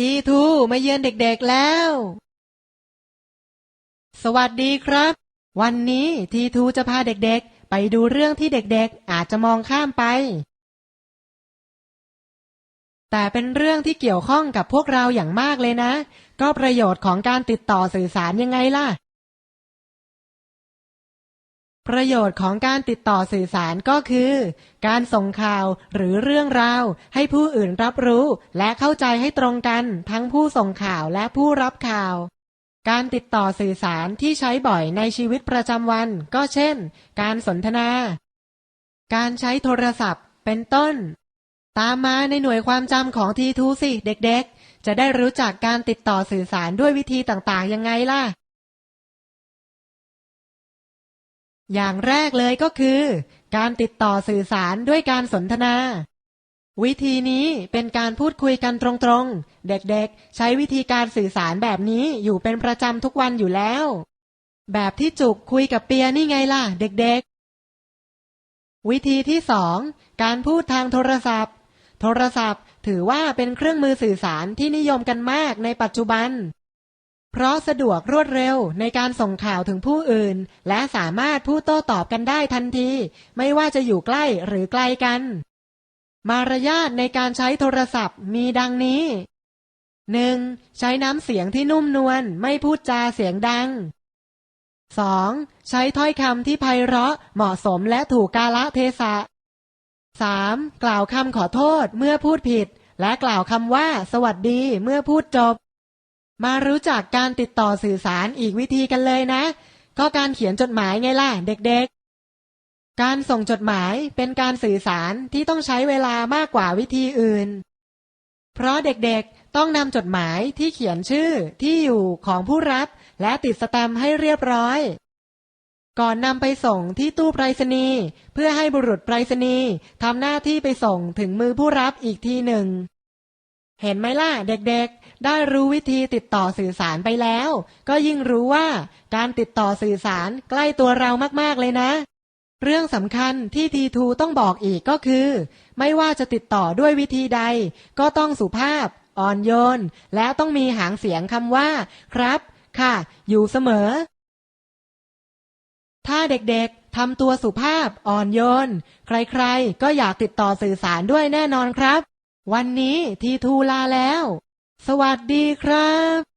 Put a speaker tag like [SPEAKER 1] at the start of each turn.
[SPEAKER 1] ทีทูมาเยือนเด็กๆแล้ว สวัสดีครับ วันนี้ทีทูจะพาเด็กๆ ไปดูเรื่องที่เด็กๆ อาจจะมองข้ามไป แต่เป็นเรื่องที่เกี่ยวข้องกับพวกเราอย่างมากเลยนะ ก็ประโยชน์ของการติดต่อสื่อสารยังไงล่ะ ประโยชน์ของการติดต่อสื่อสารก็คือ การส่งข่าวหรือเรื่องราว ให้ผู้อื่นรับรู้ และเข้าใจให้ตรงกัน ทั้งผู้ส่งข่าวและผู้รับข่าว การติดต่อสื่อสารที่ใช้บ่อยในชีวิตประจำวัน ก็เช่น การสนทนา การใช้โทรศัพท์ เป็นต้น ตามมาในหน่วยความจำของทีทูสิเด็กๆ จะได้รู้จักการติดต่อสื่อสารด้วยวิธีต่างๆยังไงล่ะ อย่างแรกเลยก็คือ การติดต่อสื่อสารด้วยการสนทนา วิธีนี้เป็นการพูดคุยกันตรงๆ เด็กๆ ใช้วิธีการสื่อสารแบบนี้อยู่เป็นประจำทุกวันอยู่แล้ว แบบที่จุกคุยกับเปียนี่ไงล่ะ เด็กๆ วิธีที่สองการพูดทางโทรศัพท์ โทรศัพท์ถือว่าเป็นเครื่องมือสื่อสารที่นิยมกันมากในปัจจุบัน เพราะสะดวกรวดเร็วในการส่งข่าวถึงผู้อื่น และสามารถพูดโต้ตอบกันได้ทันที ไม่ว่าจะอยู่ใกล้หรือไกลกัน มารยาทในการใช้โทรศัพท์มีดังนี้ 1. ใช้น้ำเสียงที่นุ่มนวลไม่พูดจาเสียงดัง 2. ใช้ถ้อยคำที่ไพเราะเหมาะสมและถูกกาละเทศะ 3. กล่าวคำขอโทษเมื่อพูดผิด และกล่าวคำว่า สวัสดีเมื่อพูดจบ มารู้จักการติดต่อสื่อสารอีกวิธีกันเลยนะ ก็การเขียนจดหมายไงล่ะ เด็กๆ การส่งจดหมายเป็นการสื่อสารที่ต้องใช้เวลามากกว่าวิธีอื่น เพราะเด็กๆต้องนำจดหมายที่เขียนชื่อที่อยู่ของผู้รับ และติดสแตมป์ให้เรียบร้อย ก่อนนำไปส่งที่ตู้ไปรษณีย์เพื่อให้บุรุษไปรษณีย์ทำหน้าที่ไปส่งถึงมือผู้รับอีกทีหนึ่ง เห็นไหมล่ะ เด็กๆ ได้รู้วิธีติดต่อสื่อสารไปแล้ว ก็ยิ่งรู้ว่าการติดต่อสื่อสารใกล้ตัวเรามากๆเลยนะ เรื่องสำคัญที่ทีทูต้องบอกอีกก็คือ ไม่ว่าจะติดต่อด้วยวิธีใด ก็ต้องสุภาพ อ่อนโยน และต้องมีหางเสียงคำว่า ครับ ค่ะ อยู่เสมอ ถ้าเด็กๆทำตัวสุภาพอ่อนโยน ใครๆ ก็อยากติดต่อสื่อสารด้วยแน่นอนครับวันนี้ทีทูลาแล้ว สวัสดีครับ